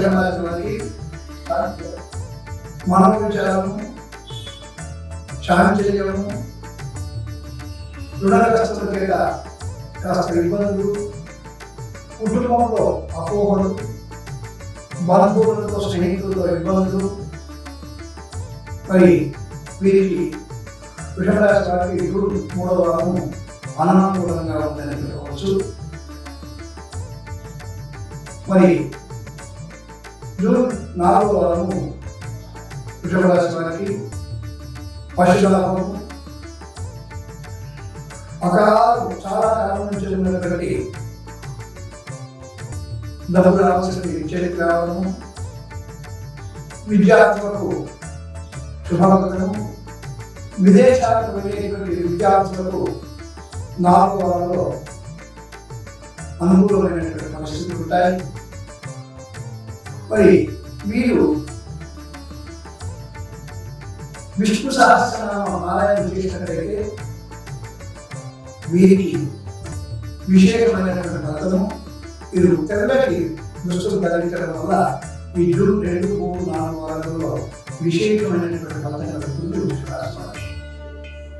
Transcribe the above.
ఉదయం రాసినది మనం విచారము చాంచల్యము దృఢ కష్టం లేదా కాస్త ఇబ్బందులు కుటుంబంలో అపోహలు బంధువులతో స్నేహితులతో ఇబ్బందులు మరి వీరికి విషమరాశి ఇప్పుడు మూడవ వారము అననుకూలంగా ఉందని చెప్పవచ్చు. మరి జూన్ నాలుగో వారము వృషభ రాశి వారికి పశులాభము అకాలం చాలా కాలం నుంచి ఉన్నటువంటి డబ్బు రావాల్సింది చేతికి రావడము విద్యార్థులకు శుభవంతము విదేశాలకు వెళ్ళేటువంటి విద్యార్థులకు నాలుగు వారంలో అనుకూలమైనటువంటి పరిస్థితులు ఉంటాయి. మరి మీరు విష్ణు సహస్రనామ ఆలయం చేసినట్లయితే వీరికి విశేషమైనటువంటి ఫలితము వీరు తెల్లటి దుస్తులు ధరించడం వల్ల వీళ్ళు రెండు మూడు నాలుగు వారాలలో విశేషమైనటువంటి ఫలితం